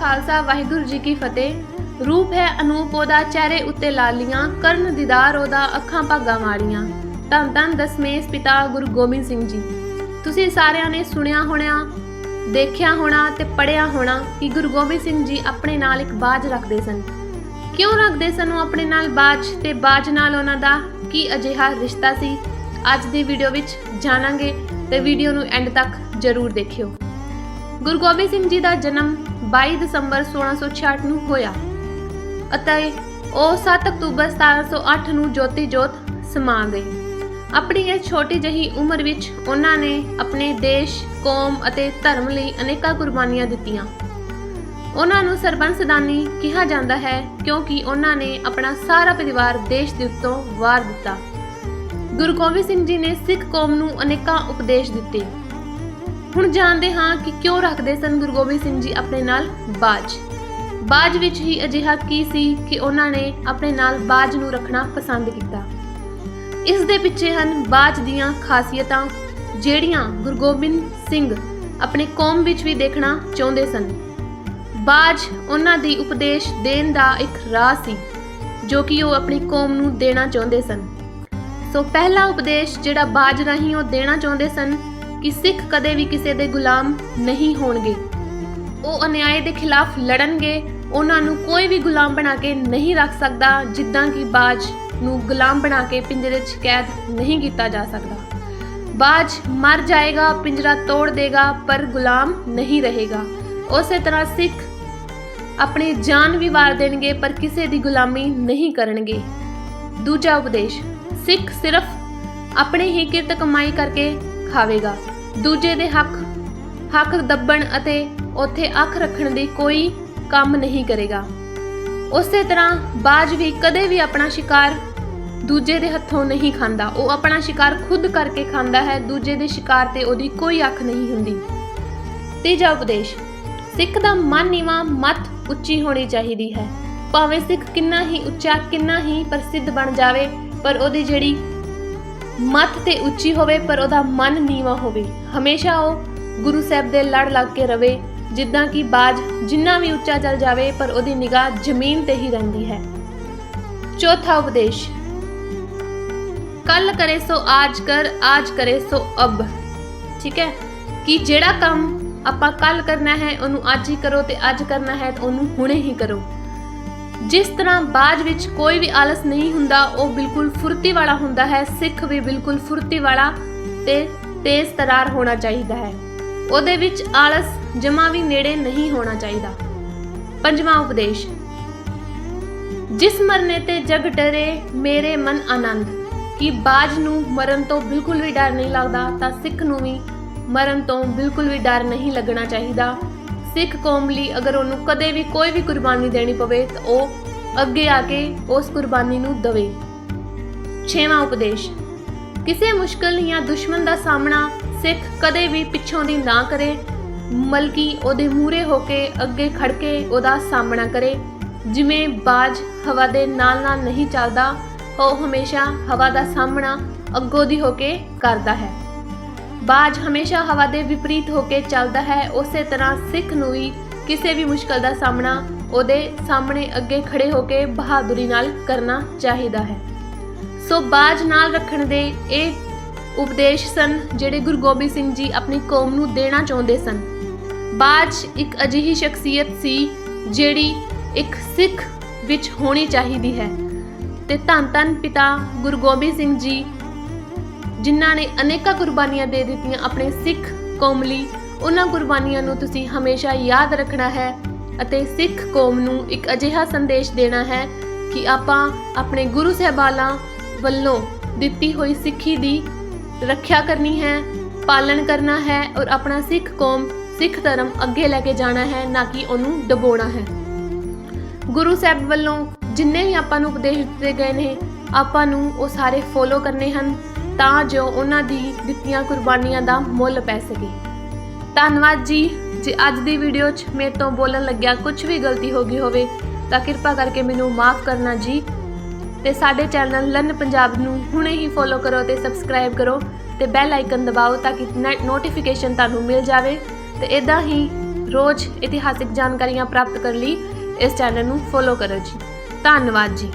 ਖਾਲਸਾ, ਵਾਹਿਗੁਰੂ ਜੀ ਕੀ ਫਤਿਹ। ਰੂਪ ਹੈ ਅਨੂਪ, ਉਹਦਾ ਚਿਹਰੇ ਉੱਤੇ ਲਾਲੀਆਂ, ਕਰਨ ਦੀਦਾਰ ਉਹਦਾ ਅੱਖਾਂ ਭਾਗਾਂ ਵਾਲੀਆਂ ਧੰਨ ਧੰਨ ਦਸਮੇਸ਼ ਪਿਤਾ ਗੁਰੂ ਗੋਬਿੰਦ ਸਿੰਘ ਜੀ। ਤੁਸੀਂ ਸਾਰਿਆਂ ਨੇ ਸੁਣਿਆ ਹੋਣਾ, ਦੇਖਿਆ ਹੋਣਾ ਤੇ ਪੜਿਆ ਹੋਣਾ ਕਿ ਗੁਰੂ ਗੋਬਿੰਦ ਸਿੰਘ ਜੀ ਆਪਣੇ ਨਾਲ ਇੱਕ ਬਾਜ ਰੱਖਦੇ ਸਨ। ਕਿਉਂ ਰੱਖਦੇ ਸਨ ਉਹ ਆਪਣੇ ਨਾਲ ਬਾਜ? ਤੇ ਬਾਜ ਨਾਲ ਉਹਨਾਂ ਦਾ ਕੀ ਅਜਿਹਾ ਰਿਸ਼ਤਾ ਸੀ? ਅੱਜ ਦੀ ਵੀਡੀਓ ਵਿੱਚ ਜਾਣਾਂਗੇ ਤੇ ਵੀਡੀਓ ਨੂੰ ਐਂਡ ਤੱਕ ਜ਼ਰੂਰ ਦੇਖਿਓ। ਗੁਰੂ ਗੋਬਿੰਦ ਸਿੰਘ ਜੀ ਦਾ ਜਨਮ 22 ਦਸੰਬਰ 1666 ਨੂੰ ਹੋਇਆ ਅਤੇ ਉਹ 7 ਅਕਤੂਬਰ 1708 ਨੂੰ ਜੋਤੀ ਜੋਤ ਸਮਾ ਗਏ ਆਪਣੀ ਇਹ ਛੋਟੀ ਜਹੀ ਉਮਰ ਵਿੱਚ ਉਹਨਾਂ ਨੇ ਆਪਣੇ ਦੇਸ਼, ਕੌਮ ਅਤੇ ਧਰਮ ਲਈ ਅਨੇਕਾਂ ਕੁਰਬਾਨੀਆਂ ਦਿੱਤੀਆਂ। ਉਹਨਾਂ ਨੂੰ ਸਰਬੰਸਦਾਨੀ ਕਿਹਾ ਜਾਂਦਾ ਹੈ ਕਿਉਂਕਿ ਉਹਨਾਂ ਨੇ ਆਪਣਾ ਸਾਰਾ ਪਰਿਵਾਰ ਦੇਸ਼ ਦੇ ਉੱਤੋਂ ਵਾਰ ਦਿੱਤਾ। ਗੁਰੂ ਗੋਬਿੰਦ ਸਿੰਘ ਜੀ ਨੇ ਸਿੱਖ ਕੌਮ ਨੂੰ ਅਨੇਕਾਂ ਉਪਦੇਸ਼ ਦਿੱਤੇ। ਹੁਣ ਜਾਣਦੇ ਹਾਂ ਕਿ ਕਿਉਂ ਰੱਖਦੇ ਸਨ ਗੁਰੂ ਗੋਬਿੰਦ ਸਿੰਘ ਜੀ ਆਪਣੇ ਨਾਲ ਬਾਜ। ਬਾਜ ਵਿੱਚ ਹੀ ਅਜਿਹਾ ਕੀ ਸੀ ਕਿ ਉਹਨਾਂ ਨੇ ਆਪਣੇ ਨਾਲ ਬਾਜ ਨੂੰ ਰੱਖਣਾ ਪਸੰਦ ਕੀਤਾ। ਇਸ ਦੇ ਪਿੱਛੇ ਹਨ ਬਾਜ ਦੀਆਂ ਖਾਸੀਅਤਾਂ, ਜਿਹੜੀਆਂ ਗੁਰੂ ਗੋਬਿੰਦ ਸਿੰਘ ਆਪਣੇ ਕੌਮ ਵਿੱਚ ਵੀ ਦੇਖਣਾ ਚਾਹੁੰਦੇ ਸਨ। ਬਾਜ ਉਹਨਾਂ ਦੀ ਉਪਦੇਸ਼ ਦੇਣ ਦਾ ਇੱਕ ਰਾਹ ਸੀ, ਜੋ ਕਿ ਉਹ ਆਪਣੀ ਕੌਮ ਨੂੰ ਦੇਣਾ ਚਾਹੁੰਦੇ ਸਨ। ਸੋ ਪਹਿਲਾ ਉਪਦੇਸ਼ ਜਿਹੜਾ ਬਾਜ ਰਾਹੀਂ ਉਹ ਦੇਣਾ ਚਾਹੁੰਦੇ ਸਨ ਕਿ ਸਿੱਖ ਕਦੇ ਵੀ ਕਿਸੇ ਦੇ ਗੁਲਾਮ ਨਹੀਂ ਹੋਣਗੇ। ਉਹ ਅਨਿਆਏ ਦੇ ਖਿਲਾਫ ਲੜਨਗੇ, ਉਹਨਾਂ ਨੂੰ ਕੋਈ ਵੀ ਗੁਲਾਮ ਬਣਾ ਕੇ ਨਹੀਂ ਰੱਖ ਸਕਦਾ, ਜਿੱਦਾਂ ਕਿ ਬਾਜ ਨੂੰ ਗੁਲਾਮ ਬਣਾ ਕੇ ਪਿੰਜਰੇ 'ਚ ਕੈਦ ਨਹੀਂ ਕੀਤਾ ਜਾ ਸਕਦਾ। ਬਾਜ ਮਰ ਜਾਏਗਾ, ਪਿੰਜਰਾ ਤੋੜ ਦੇਗਾ, ਪਰ ਗੁਲਾਮ ਨਹੀਂ ਰਹੇਗਾ। ਉਸੇ ਤਰ੍ਹਾਂ ਸਿੱਖ ਆਪਣੀ ਜਾਨ ਵੀ ਵਾਰ ਦੇਣਗੇ, ਪਰ ਕਿਸੇ ਦੀ ਗੁਲਾਮੀ ਨਹੀਂ ਕਰਨਗੇ। ਦੂਜਾ ਉਪਦੇਸ਼, ਸਿੱਖ ਸਿਰਫ ਆਪਣੇ ਹੀ ਕਿਰਤ ਕਮਾਈ ਕਰਕੇ ਖਾਵੇਗਾ ਦੂਜੇ ਦੇ ਹੱਕ ਹੱਕ ਦੱਬਣ ਅਤੇ ਉੱਥੇ ਅੱਖ ਰੱਖਣ ਦੀ ਕੋਈ ਕੰਮ ਨਹੀਂ ਕਰੇਗਾ। ਉਸੇ ਤਰ੍ਹਾਂ ਬਾਜ ਵੀ ਕਦੇ ਵੀ ਆਪਣਾ ਸ਼ਿਕਾਰ ਦੂਜੇ ਦੇ ਹੱਥੋਂ ਨਹੀਂ ਖਾਂਦਾ। ਉਹ ਆਪਣਾ ਸ਼ਿਕਾਰ ਖੁਦ ਕਰਕੇ ਖਾਂਦਾ ਹੈ, ਦੂਜੇ ਦੇ ਸ਼ਿਕਾਰ ਤੇ ਉਹਦੀ ਕੋਈ ਅੱਖ ਨਹੀਂ ਹੁੰਦੀ। ਤੀਜਾ ਉਪਦੇਸ਼, ਸਿੱਖ ਦਾ ਮਨ ਨੀਵਾ ਮਤ ਉੱਚੀ ਹੋਣੀ ਚਾਹੀਦੀ ਹੈ। ਭਾਵੇਂ ਸਿੱਖ ਕਿੰਨਾ ਹੀ ਉੱਚਾ, ਕਿੰਨਾ ਹੀ ਪ੍ਰਸਿੱਧ ਬਣ ਜਾਵੇ, ਪਰ ਉਹਦੀ ਜਿਹੜੀ ਮਤ ਤੇ ਉੱਚੀ ਹੋਵੇ, ਪਰ ਉਹਦਾ ਮਨ ਨੀਵਾ ਹੋਵੇ। ਹਮੇਸ਼ਾ ਉਹ ਗੁਰੂ ਸਾਹਿਬ ਦੇ ਲੜ ਲੱਗ ਕੇ ਰਵੇ, ਜਿੱਦਾਂ ਕਿ ਬਾਜ ਜਿੰਨਾ ਵੀ ਉੱਚਾ ਚੱਲ ਜਾਵੇ, ਪਰ ਉਹਦੀ ਨਿਗਾਹ ਜ਼ਮੀਨ ਤੇ ਹੀ ਰਹਿੰਦੀ ਹੈ। ਚੌਥਾ ਉਪਦੇਸ਼। ਕੱਲ ਕਰੇ ਸੋ ਆਜ ਕਰ, ਆਜ ਕਰੇ ਸੋ ਅਬ। ਠੀਕ ਹੈ? ਕਿ ਜਿਹੜਾ ਕੰਮ ਆਪਾਂ ਕੱਲ ਕਰਨਾ ਹੈ, ਉਹਨੂੰ ਅੱਜ ਹੀ ਕਰੋ ਤੇ ਅੱਜ ਕਰਨਾ ਹੈ, ਤਾਂ ਉਹਨੂੰ ਹੁਣੇ ਹੀ ਕਰੋ। ਜਿਸ ਤਰ੍ਹਾਂ ਬਾਜ ਵਿੱਚ ਕੋਈ ਵੀ ਆਲਸ ਨਹੀਂ ਹੁੰਦਾ, ਉਹ ਬਿਲਕੁਲ ਫੁਰਤੀ ਵਾਲਾ ਹੁੰਦਾ ਹੈ। ਸਿੱਖ ਵੀ ਬਿਲਕੁਲ ਫੁਰਤੀ ਵਾਲਾ ਤੇ ਤੇਜ਼ ਤਰਾਰ ਹੋਣਾ ਚਾਹੀਦਾ ਹੈ। ਉਹਦੇ ਵਿੱਚ ਆਲਸ ਜਮਾ ਵੀ ਨੇੜੇ ਨਹੀਂ ਹੋਣਾ ਚਾਹੀਦਾ। ਪੰਜਵਾਂ ਉਪਦੇਸ਼। ਜਿਸ ਮਰਨੇ ਤੇ ਜਗ ਡਰੇ, ਮੇਰੇ ਮਨ ਆਨੰਦ। ਕਿ ਬਾਜ ਨੂੰ ਮਰਨ ਤੋਂ ਬਿਲਕੁਲ ਵੀ ਡਰ ਨਹੀਂ ਲੱਗਦਾ, ਤਾਂ ਸਿੱਖ ਨੂੰ ਵੀ ਮਰਨ ਤੋਂ ਬਿਲਕੁਲ ਵੀ ਡਰ ਨਹੀਂ ਲੱਗਣਾ ਚਾਹੀਦਾ। ਸਿੱਖ ਕੌਮ ਲਈ ਅਗਰ ਉਹਨੂੰ ਕਦੇ ਵੀ ਕੋਈ ਵੀ ਕੁਰਬਾਨੀ ਦੇਣੀ ਪਵੇ ਤਾਂ ਉਹ ਅੱਗੇ ਆ ਕੇ ਉਸ ਕੁਰਬਾਨੀ ਨੂੰ ਦਵੇ। ਛੇਵਾਂ ਉਪਦੇਸ਼, ਕਿਸੇ ਮੁਸ਼ਕਲ ਜਾਂ ਦੁਸ਼ਮਣ ਦਾ ਸਾਹਮਣਾ ਸਿੱਖ ਕਦੇ ਵੀ ਪਿੱਛੋਂ ਦੀ ਨਾ ਕਰੇ ਮਲਕੀ ਉਹਦੇ ਮੂਰੇ ਹੋ ਕੇ ਅੱਗੇ ਖੜ ਕੇ ਉਹਦਾ ਸਾਹਮਣਾ ਕਰੇ। ਜਿਵੇਂ ਬਾਜ ਹਵਾ ਦੇ ਨਾਲ ਨਾਲ ਨਹੀਂ ਚੱਲਦਾ, ਉਹ ਹਮੇਸ਼ਾ ਹਵਾ ਦਾ ਸਾਹਮਣਾ ਅੱਗੋਂ ਦੀ ਹੋ ਕੇ ਕਰਦਾ ਹੈ। ਬਾਜ ਹਮੇਸ਼ਾ ਹਵਾ ਦੇ ਵਿਪਰੀਤ ਹੋ ਕੇ ਚੱਲਦਾ ਹੈ, ਉਸੇ ਤਰ੍ਹਾਂ ਸਿੱਖ ਨੂੰ ਵੀ ਕਿਸੇ ਵੀ ਮੁਸ਼ਕਲ ਦਾ ਸਾਹਮਣਾ ਉਹਦੇ ਸਾਹਮਣੇ ਅੱਗੇ ਖੜੇ ਹੋ ਕੇ ਬਹਾਦਰੀ ਨਾਲ ਕਰਨਾ ਚਾਹੀਦਾ ਹੈ। ਸੋ ਬਾਜ ਨਾਲ ਰੱਖਣ ਦੇ ਇਹ ਉਪਦੇਸ਼ ਸਨ ਜਿਹੜੇ ਗੁਰੂ ਗੋਬਿੰਦ ਸਿੰਘ ਜੀ ਆਪਣੀ ਕੌਮ ਨੂੰ ਦੇਣਾ ਚਾਹੁੰਦੇ ਸਨ। ਬਾਜ ਇੱਕ ਅਜਿਹੀ ਸ਼ਖਸੀਅਤ ਸੀ ਜਿਹੜੀ ਇੱਕ ਸਿੱਖ ਵਿੱਚ ਹੋਣੀ ਚਾਹੀਦੀ ਹੈ। ਤੇ ਧੰਨ ਧੰਨ ਪਿਤਾ ਗੁਰੂ ਗੋਬਿੰਦ ਸਿੰਘ ਜੀ ਜਿਨ੍ਹਾਂ ਨੇ ਅਨੇਕਾਂ ਕੁਰਬਾਨੀਆਂ ਦੇ ਦਿੱਤੀਆਂ ਆਪਣੇ ਸਿੱਖ, ਕੌਮ ਲਈ, ਉਹਨਾਂ ਕੁਰਬਾਨੀਆਂ ਨੂੰ ਤੁਸੀਂ ਹਮੇਸ਼ਾ ਯਾਦ ਰੱਖਣਾ ਹੈ ਅਤੇ ਸਿੱਖ ਕੌਮ ਨੂੰ ਇੱਕ ਅਜਿਹਾ ਸੰਦੇਸ਼ ਦੇਣਾ ਹੈ ਕਿ ਆਪਾਂ ਆਪਣੇ ਗੁਰੂ ਸਾਹਿਬਾਨਾਂ ਵੱਲੋਂ ਦਿੱਤੀ ਹੋਈ ਸਿੱਖੀ ਦੀ ਰੱਖਿਆ ਕਰਨੀ ਹੈ, ਪਾਲਣ ਕਰਨਾ ਹੈ ਔਰ ਆਪਣਾ ਸਿੱਖ ਕੌਮ, ਸਿੱਖ ਧਰਮ ਅੱਗੇ ਲੈ ਕੇ ਜਾਣਾ ਹੈ, ਨਾ ਕਿ ਉਹਨੂੰ ਦਬਾਉਣਾ ਹੈ। ਗੁਰੂ ਸਾਹਿਬ ਵੱਲੋਂ ਜਿੰਨੇ ਵੀ ਆਪਾਂ ਨੂੰ ਉਪਦੇਸ਼ ਦਿੱਤੇ ਗਏ ਨੇ, ਆਪਾਂ ਨੂੰ ਉਹ ਸਾਰੇ ਫੋਲੋ ਕਰਨੇ ਹਨ। ਤਾਂ ਜੋ ਉਹਨਾਂ ਦੀ ਦਿੱਤੀਆਂ ਕੁਰਬਾਨੀਆਂ ਦਾ ਮੁੱਲ ਪੈ ਸਕੇ। ਧੰਨਵਾਦ ਜੀ। ਜੇ ਅੱਜ ਦੀ ਵੀਡੀਓ 'ਚ ਮੇਰੇ ਤੋਂ ਬੋਲਣ ਲੱਗਿਆ ਕੁਝ ਵੀ ਗਲਤੀ ਹੋ ਗਈ ਹੋਵੇ, ਤਾਂ ਕਿਰਪਾ ਕਰਕੇ ਮੈਨੂੰ ਮਾਫ ਕਰਨਾ ਜੀ। ਤੇ ਸਾਡੇ ਚੈਨਲ ਲਰਨ ਪੰਜਾਬ ਨੂੰ ਹੁਣੇ ਹੀ ਫੋਲੋ ਕਰੋ ਤੇ ਸਬਸਕ੍ਰਾਈਬ ਕਰੋ ਤੇ ਬੈਲ ਆਈਕਨ ਦਬਾਓ ਤਾਂ ਕਿ ਨੋਟੀਫਿਕੇਸ਼ਨ ਤੁਹਾਨੂੰ ਮਿਲ ਜਾਵੇ। ਤੇ ਇਦਾਂ ਹੀ ਰੋਜ਼ ਇਤਿਹਾਸਿਕ ਜਾਣਕਾਰੀਆਂ ਪ੍ਰਾਪਤ ਕਰਨ ਲਈ ਇਸ ਚੈਨਲ ਨੂੰ ਫੋਲੋ ਕਰੋ ਜੀ। ਧੰਨਵਾਦ ਜੀ।